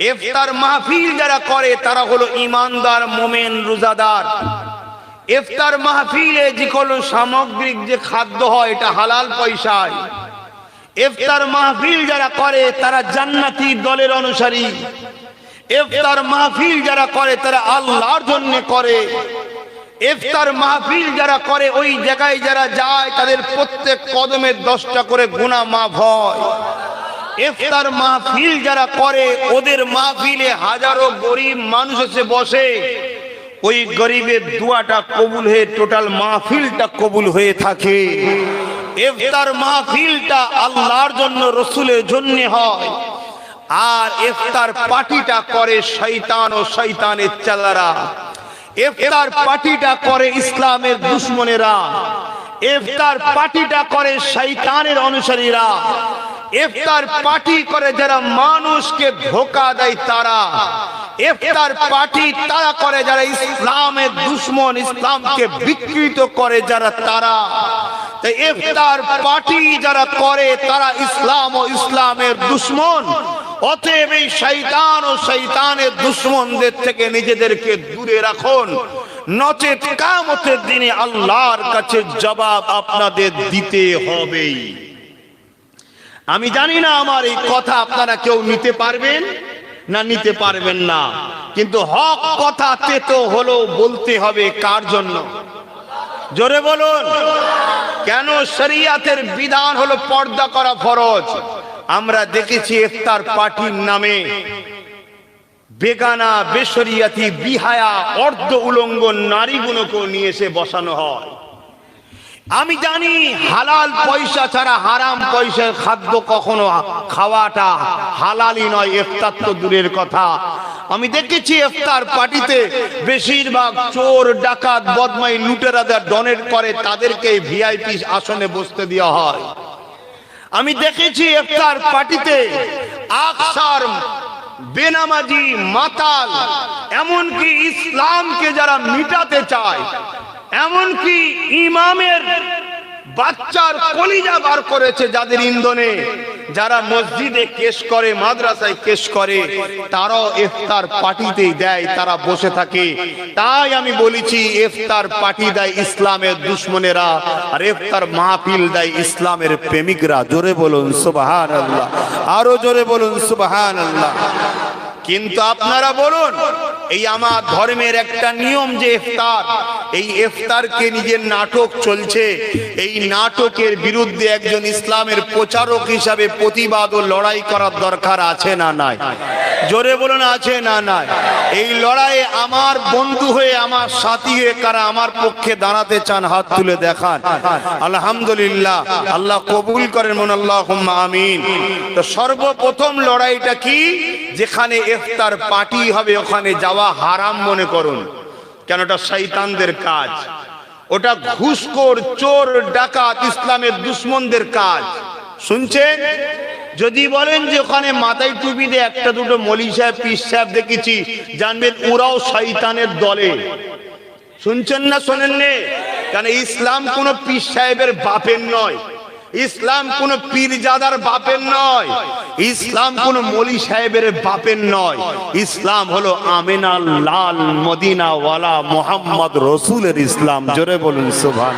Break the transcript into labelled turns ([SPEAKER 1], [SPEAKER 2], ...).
[SPEAKER 1] ইফতার মাহফিল যারা করে, তারা হলো ইমানদার মোমেন, রোজাদার। ইফতার মাহফিলে যে কোনো সামগ্রিক যে খাদ্য হয়, এটা হালাল পয়সায়। ইফতার মাহফিল যারা করে, তারা জান্নাতি দলের অনুসারী। ইফতার মাহফিল যারা করে, তারা আল্লাহর জন্য করে। ইফতার মাহফিল যারা করে, ওই জায়গায় যারা যায়, তাদের প্রত্যেক কদমে দশটা করে গুণা মাফ হয়। ইফতার মাহফিল যারা করে, ওদের মাহফিলে হাজারো গরিব মানুষ এসে বসে। ওই গরিবের দুয়াটা কবুল হয়ে, টোটাল মাহফিলটা কবুল হয়ে থাকে। ইফতার মাহফিলটা আল্লাহর জন্য, রসুলের জন্য হয়। আর ইফতার পার্টিটা করে শৈতান ও শৈতানের চালারা। ইফতার পার্টিটা করে ইসলামের দুশ্মনেরা। ইফতার পার্টিটা করে শৈতানের অনুসারীরা। ইফতার পার্টি করে যারা মানুষকে ধোকা দেয় তারা। ইফতার পার্টি তারা করে যারা ইসলামের দুশ্মন ইসলামকে বিকৃত করে যারা তারা। তাই ইফতার পার্টি যারা করে তারা ইসলাম ও ইসলামের দুশ্মন। অতএব এই শৈতান ও শৈতানের দুশ্মনদের থেকে নিজেদেরকে দূরে রাখুন। নচেত কামতের দিনে আল্লাহর কাছে জবাব আপনাদের দিতে হবেই। আমি জানি না আমার এই কথা আপনারা কেউ নিতে পারবেন না নিতে পারবেন না। কিন্তু হক কথা তেতো হলো বলতে হবে কার জন্য? জোরে বলুন। কেন শরিয়াতের বিধান হলো পর্দা করা ফরজ? আমরা দেখেছি ইফতার পার্টির নামে বেগানা বেসরিয়াতি বিহায়া, অর্ধ উলঙ্গ নারীগুলোকেও নিয়ে এসে বসানো হয়। আমি জানি হালাল পয়সা ছাড়া হারাম পয়সার খাদ্য কখনো খাওয়াটা হালালই নয়, ইফতার তো দূরের কথা। আমি দেখেছি ইফতার পার্টিতে বেশিরভাগ চোর, ডাকাত বদমাই লুটেরাদের ডোনেট করে, তাদেরকে ভিআইপি আসনে বসতে দেওয়া হয়। আমি দেখেছি ইফতার পার্টিতে আকসার, বেনামাজি, মাতাল, এমনকি ইসলামকে যারা মিটাতে চায় এমনকি ইমামের বাচ্চার কলিজা বার করেছে যাদের ইন্ধনে। যারা মসজিদে কেস করে, মাদ্রাসায় কেস করে, তারাও ইফতার পার্টিতেই দেয়, তারা বসে থাকে। তাই আমি বলেছি, ইফতার পার্টি দেয় ইসলামের দুশ্মনেরা, আর ইফতার মাহফিল দেয় ইসলামের প্রেমিকরা। জোরে বলুন সুবাহান আল্লাহ আরও জোরে বলুন সুবাহান আল্লাহ কিন্তু আপনারা বলুন, এই আমার ধর্মের একটা নিয়ম যে ইফতার এই ইফতারকে নিজের নাটক চলছে। এই নাটকের বিরুদ্ধে একজন ইসলামের প্রচারক হিসাবে প্রতিবাদ ও লড়াই করার দরকার আছে না নাই? জোরে বলুন, আছে না নাই? এই লড়াইয়ে আমার বন্ধু হয়ে, আমার সাথী হয়ে কারা আমার পক্ষে দাঁড়াতে চান, হাত তুলে দেখান। আলহামদুলিল্লাহ, আল্লাহ কবুল করেন মন আল্লাহ আমিন। তো সর্বপ্রথম লড়াইটা কি? যেখানে ইফতার পার্টি হবে, ওখানে যাওয়া হারাম মনে করুন। কেন ওটা শৈতানদের কাজ? ওটা ঘুষখোর, চোর, ডাকাত, ইসলামের দুশ্মনদের কাজ। শুনছেন? যদি বলেন যে ওখানে মাথায় টুপি দিয়ে একটা দুটো মলি সাহেব পিস সাহেব দেখেছি, জানবেন ওরাও শৈতানের দলে। শুনছেন না শোনেন নে কেন ইসলাম কোন পীর সাহেবের বাপের নয়। ইসলাম কোন পীরজাদার বাপের নয়। ইসলাম কোন মলি সাহেবের বাপের নয়। ইসলাম হলো আমেনা লাল মদিনাওয়ালা মোহাম্মদ রসুলের ইসলাম। জোরে বলুন সুবহান